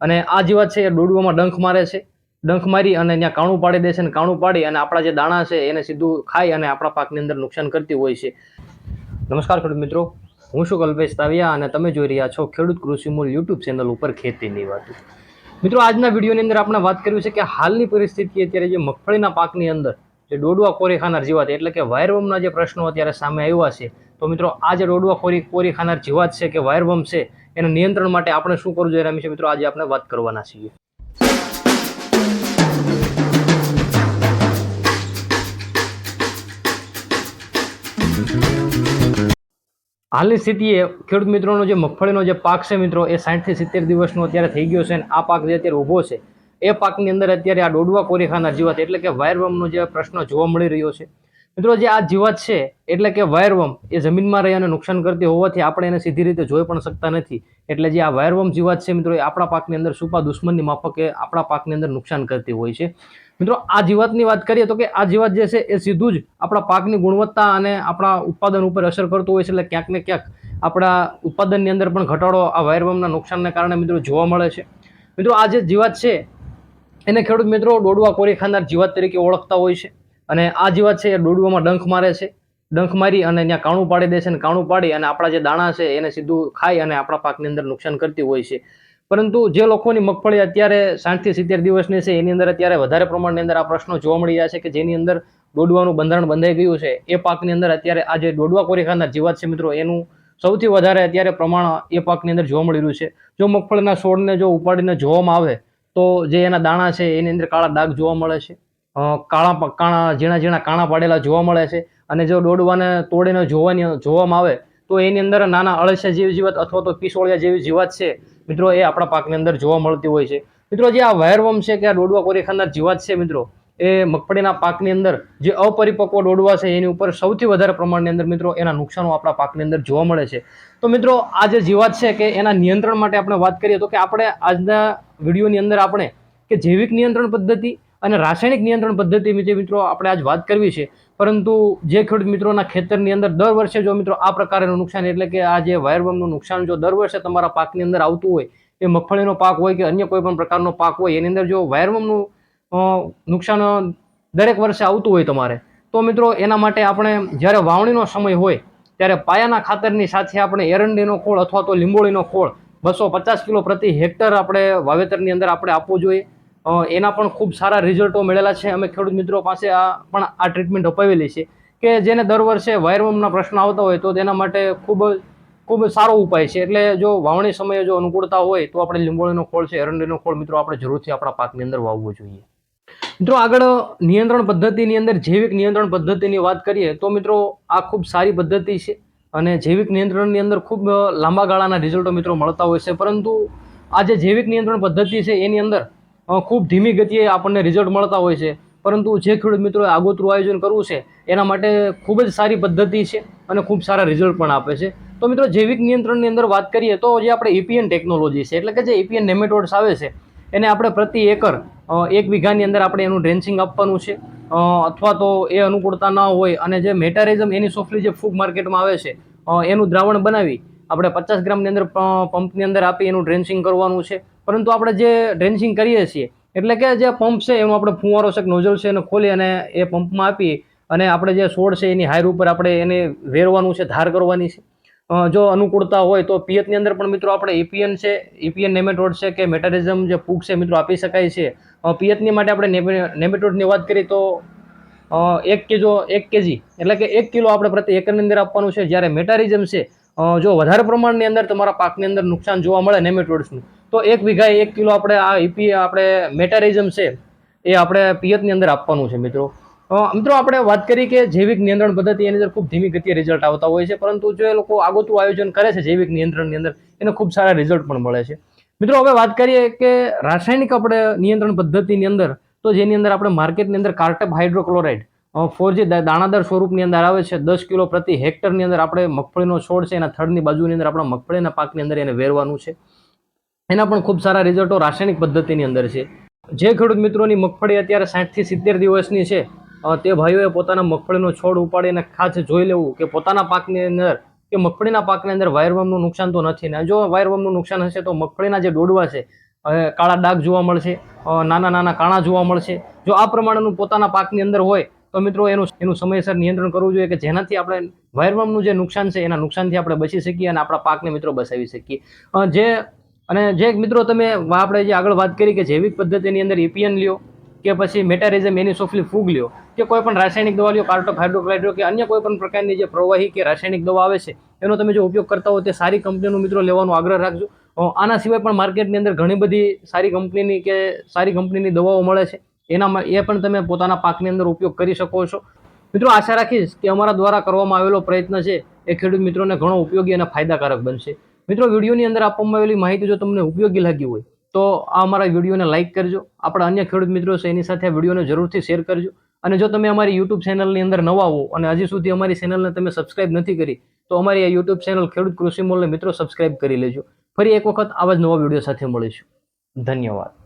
અને આ જીવાત છે એ ડોડવામાં ડંખ મારે છે. ડંખ મારી અને ત્યાં કાણું પાડી દે છે અને કાણું પાડી અને આપણા જે દાણા છે એને સીધું ખાઈ અને આપણા પાકની અંદર નુકસાન કરતી હોય છે. નમસ્કાર ખેડૂત મિત્રો, હું શું કલ્પેશ તાવિયા અને તમે જોઈ રહ્યા છો ખેડૂત કૃષિ મૂલ યુટ્યુબ ચેનલ ઉપર ખેતીની વાત. મિત્રો, આજના વિડીયોની અંદર આપણે વાત કર્યું છે કે હાલની પરિસ્થિતિ અત્યારે જે મગફળીના પાકની અંદર જે ડોડવા કોરી ખાનાર જીવાત એટલે કે વાયરવમના જે પ્રશ્નો અત્યારે સામે આવ્યા છે. તો મિત્રો, આ જે ડોડવા કોરી કોરી ખાનાર જીવાત છે કે વાયરવમ છે એના નિયંત્રણ માટે આપણે શું કરવું જોઈએ એના વિશે મિત્રો? આજે આપણે વાત કરવાના છીએ. હાલની સ્થિતિએ ખેડૂત મિત્રોનો જે મગફળીનો જે પાક છે મિત્રો, એ સાઠથી સિત્તેર દિવસનો અત્યારે થઈ ગયો છે અને આ પાક જે અત્યારે ઊભો છે, એ પાકની અંદર અત્યારે આ ડોડવા કોરી ખાનાર જીવાત એટલે કે વાયરવમનો જે પ્રશ્ન જોવા મળી રહ્યો છે. મિત્રો, જે આ જીવાત છે, એટલે કે વાયરવમ, એ જમીનમાં રહી અને નુકસાન કરતી હોવાથી આપણે એને સીધી રીતે જોઈ પણ શકતા નથી. એટલે જે આ વાયરવમ જીવાત છે, મિત્રો, એ આપણા પાકની અંદર સુપા દુશ્મનની માફકે આપણા પાકની અંદર નુકસાન કરતી હોય છે. મિત્રો, આ જીવાતની વાત કરીએ તો કે આ જીવાત જે છે, એ સીધું જ આપણા પાકની ગુણવત્તા અને આપણા ઉત્પાદન ઉપર અસર કરતું હોય છે. એટલે ક્યાંક ને ક્યાંક આપણા ઉત્પાદનની અંદર પણ ઘટાડો આ વાયરવમના નુકસાનને કારણે, મિત્રો, જોવા મળે છે. મિત્રો, આ જે જીવાત છે, એને ખેડૂત મિત્રો, ડોડવા, કોરી ખાનાર જીવાત તરીકે ઓળખતા હોય છે. અને આ જીવાત છે એ ડોડવામાં ડંખ મારે છે. ડંખ મારી અને ત્યાં કાણું પાડી દે છે અને કાણું પાડી અને આપણા જે દાણા છે એને સીધું ખાઈ અને આપણા પાકની અંદર નુકસાન કરતી હોય છે. પરંતુ જે લોકોની મગફળી અત્યારે સાઠથી સિત્તેર દિવસની છે, એની અંદર અત્યારે વધારે પ્રમાણની અંદર આ પ્રશ્નો જોવા મળી રહ્યા છે કે જેની અંદર ડોડવાનું બંધારણ બંધાઈ ગયું છે. એ પાકની અંદર અત્યારે આ જે ડોડવા કોરી ખાનાર જીવાત છે મિત્રો, એનું સૌથી વધારે અત્યારે પ્રમાણ એ પાકની અંદર જોવા મળી રહ્યું છે. જો મગફળીના છોડને જો ઉપાડીને જોવામાં આવે, તો જે એના દાણા છે, એની અંદર કાળા ડાઘ જોવા મળે છે. કાળા કાણા, ઝીણા ઝીણા કાણા પાડેલા જોવા મળે છે. અને જો ડોડવાને તોડીને જોવાની, જોવામાં આવે, તો એની અંદર નાના અળસિયા જેવી જીવાત અથવા તો પીસોળિયા જેવી જીવાત છે. મિત્રો, એ આપણા પાકની અંદર જોવા મળતી હોય છે. મિત્રો, જે આ વાયરવમ છે કે આ દોડવા કોરી ખાનાર જીવાત છે, મિત્રો, એ મગફળીના પાકની અંદર જે અપરિપક્વ ડોડવા છે, એની ઉપર સૌથી વધારે પ્રમાણની અંદર, મિત્રો, એના નુકસાનો આપણા પાકની અંદર જોવા મળે છે. તો મિત્રો, આ જે જીવાત છે કે એના નિયંત્રણ માટે આપણે વાત કરીએ તો કે આપણે આજના વિડીયોની અંદર આપણે કે જૈવિક નિયંત્રણ પદ્ધતિ અને રાસાયણિક નિયંત્રણ પદ્ધતિ વિશે મિત્રો આપણે આજ વાત કરવી છે. પરંતુ જે ખેડૂત મિત્રોના ખેતરની અંદર દર વર્ષે જો મિત્રો આ પ્રકારનું નુકસાન એટલે કે આ જે વાયરબમનું નુકસાન જો દર વર્ષે તમારા પાકની અંદર આવતું હોય, એ મગફળીનો પાક હોય કે અન્ય કોઈ પણ પ્રકારનો પાક હોય, એની અંદર જો વાયરબમનું નુકસાન દરેક વર્ષે આવતું હોય તમારે, તો મિત્રો એના માટે આપણે જ્યારે વાવણીનો સમય હોય, ત્યારે પાયાના ખાતરની સાથે આપણે એરંડીનો ખોળ અથવા તો લીંબોળીનો ખોળ, બસો પચાસ કિલો પ્રતિ હેક્ટર આપણે વાવેતરની અંદર આપણે આપવું જોઈએ. એના પણ ખૂબ સારા રિઝલ્ટો મળેલા છે. અમે ખેડૂત મિત્રો પાસે આ પણ આ ટ્રીટમેન્ટ અપાવેલી છે કે જેને દર વર્ષે વાયરવમના પ્રશ્ન આવતા હોય તો તેના માટે ખૂબ ખૂબ સારો ઉપાય છે. એટલે જો વાવણી સમયે જો અનુકૂળતા હોય તો આપણે લીંબોળીનો ખોળ છે, એરંડીનો ખોળ મિત્રો આપણે જરૂરથી આપણા પાકની અંદર વાવવો જોઈએ. મિત્રો આગળ નિયંત્રણ પદ્ધતિની અંદર જૈવિક નિયંત્રણ પદ્ધતિની વાત કરીએ તો મિત્રો આ ખૂબ સારી પદ્ધતિ છે અને જૈવિક નિયંત્રણની અંદર ખૂબ લાંબા ગાળાના રિઝલ્ટો મિત્રો મળતા હોય છે. પરંતુ આ જે જૈવિક નિયંત્રણ પદ્ધતિ છે એની અંદર ખૂબ ધીમી ગતિએ આપણને રિઝલ્ટ મળતા હોય છે. પરંતુ જે ખેડૂત મિત્રોએ આગોતરું આયોજન કરવું છે, એના માટે ખૂબ જ સારી પદ્ધતિ છે અને ખૂબ સારા રિઝલ્ટ પણ આપે છે. તો મિત્રો, જૈવિક નિયંત્રણની અંદર વાત કરીએ તો જે આપણે ઇપીએન ટેકનોલોજી છે, એટલે કે જે ઇપીએન નેમેટોડ્સ આવે છે, એને આપણે પ્રતિ એકર એક વીઘાની અંદર આપણે એનું ડ્રેન્સિંગ આપવાનું છે. અથવા તો એ અનુકૂળતા ન હોય અને જે મેટારિઝમ એની સોફલી જે ફૂગ માર્કેટમાં આવે છે એનું દ્રાવણ બનાવી આપણે પચાસ ગ્રામની અંદર પંપની અંદર આપી એનું ડ્રેન્સિંગ કરવાનું છે. પરંતુ આપણે જે ડ્રેન્સિંગ કરીએ છીએ, એટલે કે જે પંપ છે, એનું આપણે ફુવારો છે, નોઝલ છે, એને ખોલી અને એ પંપમાં આપી અને આપણે જે છોડ છે, એની હાયર ઉપર આપણે એને વેરવાનું છે, ધાર કરવાની છે. જો અનુકૂળતા હોય તો પિયતની અંદર પણ મિત્રો આપણે એપીએન છે, એપીએન નેમેટોડ છે કે મેટારિઝમ જે ફૂગ છે મિત્રો આપી શકાય છે. પિયતની માટે આપણે નેમે- નેમેટોડની વાત કરીએ તો એક કેજો એક કેજી, એટલે કે એક કિલો આપણે પ્રતિ એકરની અંદર આપવાનું છે. જ્યારે મેટારિઝમ છે જો વધારે પ્રમાણની અંદર તમારા પાકની અંદર નુકસાન જોવા મળે નેમેટોડ્સનું તો એક વીઘા એક કિલો આપણે આ ઈપી આપણે મેટારિઝમ છે, એ આપણે પિયતની અંદર આપવાનું છે મિત્રો. મિત્રો આપણે વાત કરી કે જૈવિક નિયંત્રણ પદ્ધતિ એની અંદર ખૂબ ધીમી ગતિએ રિઝલ્ટ આવતા હોય છે, પરંતુ જો એ લોકો આગોતું આયોજન કરે છે જૈવિક નિયંત્રણની અંદર, એને ખૂબ સારા રિઝલ્ટ પણ મળે છે. મિત્રો હવે વાત કરીએ કે રાસાયણિક આપણે નિયંત્રણ પદ્ધતિની અંદર, તો જેની અંદર આપણે માર્કેટની અંદર કાર્ટપ હાઇડ્રોક્લોરાઇડ ફોર જે દાણાદાર સ્વરૂપની અંદર આવે છે. દસ કિલો પ્રતિ હેક્ટરની અંદર આપણે મગફળીનો છોડ છે, એના થડની બાજુની અંદર આપણા મગફળીના પાકની અંદર એને વેરવાનું છે. એના પણ ખૂબ સારા રિઝલ્ટો રાસાયણિક પદ્ધતિની અંદર છે. જે ખેડૂત મિત્રોની મગફળી અત્યારે સાઠથી સિત્તેર દિવસની છે તે ભાઈઓએ પોતાના મગફળીનો છોડ ઉપાડીને ખાસ જોઈ લેવું કે પોતાના પાકની અંદર, કે મગફળીના પાકની અંદર વાયરવમનું નુકસાન તો નથી. ને જો વાયરવમનું નુકસાન હશે તો મગફળીના જે ડોડવા છે કાળા ડાઘ જોવા મળશે નાના નાના કાણા જોવા મળશે. જો આ પ્રમાણેનું પોતાના પાકની અંદર હોય તો મિત્રો એનું એનું સમયસર નિયંત્રણ કરવું જોઈએ કે જેનાથી આપણે વાયરવામનું જે નુકસાન છે એના નુકસાનથી આપણે બચી શકીએ અને આપણા પાકને મિત્રો બચાવી શકીએ. જે અને જે મિત્રો તમે આપણે જે આગળ વાત કરી કે જૈવિક પદ્ધતિની અંદર એપીએન લ્યો કે પછી મેટારિઝમ એનિસોફ્લી ફૂગ લ્યો કે કોઈ પણ રાસાયણિક દવા લ્યો, કાર્ટો હાઇડ્રોક્લાઇડ્રો કે અન્ય કોઈ પણ પ્રકારની જે પ્રવાહી કે રાસાયણિક દવા આવે છે, એનો તમે જો ઉપયોગ કરતા હો તે સારી કંપનીનો મિત્રો લેવાનો આગ્રહ રાખજો. આના સિવાય પણ માર્કેટની અંદર ઘણી બધી સારી કંપનીની કે સારી કંપનીની દવાઓ મળે છે. એનામાં એ પણ તમે પોતાના પાકની અંદર ઉપયોગ કરી શકો છો. મિત્રો આશા રાખીશ કે અમારા દ્વારા કરવામાં આવેલો પ્રયત્ન છે એ ખેડૂત મિત્રોને ઘણો ઉપયોગી અને ફાયદાકારક બનશે. મિત્રો વિડીયોની અંદર આપવામાં આવેલી માહિતી જો તમને ઉપયોગી લાગી હોય, તો આ અમારા વિડીયોને લાઇક કરજો. આપણા અન્ય ખેડૂત મિત્રો છે એની સાથે આ વિડીયોને જરૂરથી શેર કરજો. અને જો તમે અમારી યુટ્યુબ ચેનલની અંદર નવા હો અને હજી સુધી અમારી ચેનલને તમે સબસ્ક્રાઇબ નથી કરી, તો અમારી આ યુટ્યુબ ચેનલ ખેડૂત કૃષિ મોલને મિત્રો સબસ્ક્રાઇબ કરી લેજો. ફરી એક વખત આવા જ નવા વીડિયો સાથે મળીશું. ધન્યવાદ.